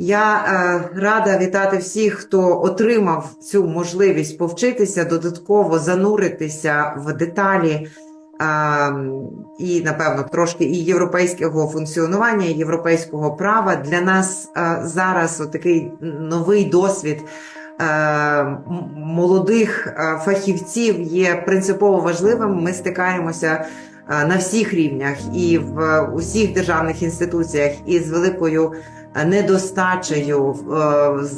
Я е, рада вітати всіх, хто отримав цю можливість повчитися, додатково зануритися в деталі е, і, напевно, трошки і європейського функціонування, і європейського права. Для нас е, зараз такий новий досвід. е, Молодих е, фахівців є принципово важливим. Ми стикаємося на всіх рівнях і в усіх державних інституціях із великою е, недостачею е,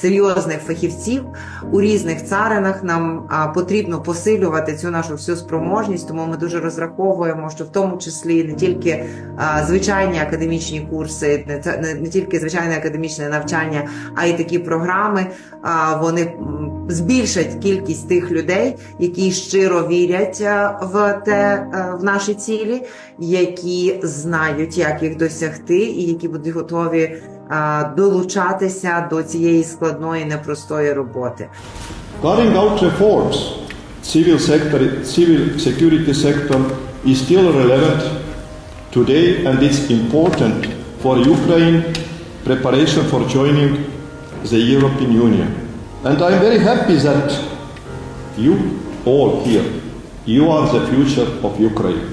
серйозних фахівців у різних царинах. Нам потрібно посилювати цю нашу всю спроможність, тому ми дуже розраховуємо, що в тому числі не тільки звичайні академічні курси, не, тільки звичайне академічне навчання, а й такі програми. Вони збільшать кількість тих людей, які щиро вірять в те е, в наші цілі, які знають, як їх досягти, і які будуть готові долучатися до цієї складної непростої роботи. Carrying out reforms, civil sector, civil security sector is still relevant today and it's important for Ukraine preparation for joining the European Union. And I'm very happy that you all here, you are the future of Ukraine.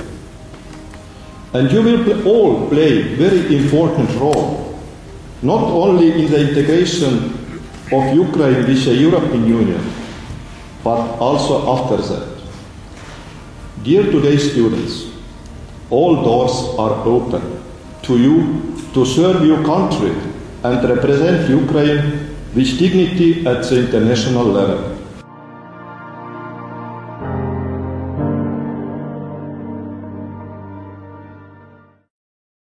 And you will pl- all play very important role, not only in the integration of Ukraine with the European Union, but also after that. Dear today's students, all doors are open to you to serve your country and represent Ukraine with dignity at the international level.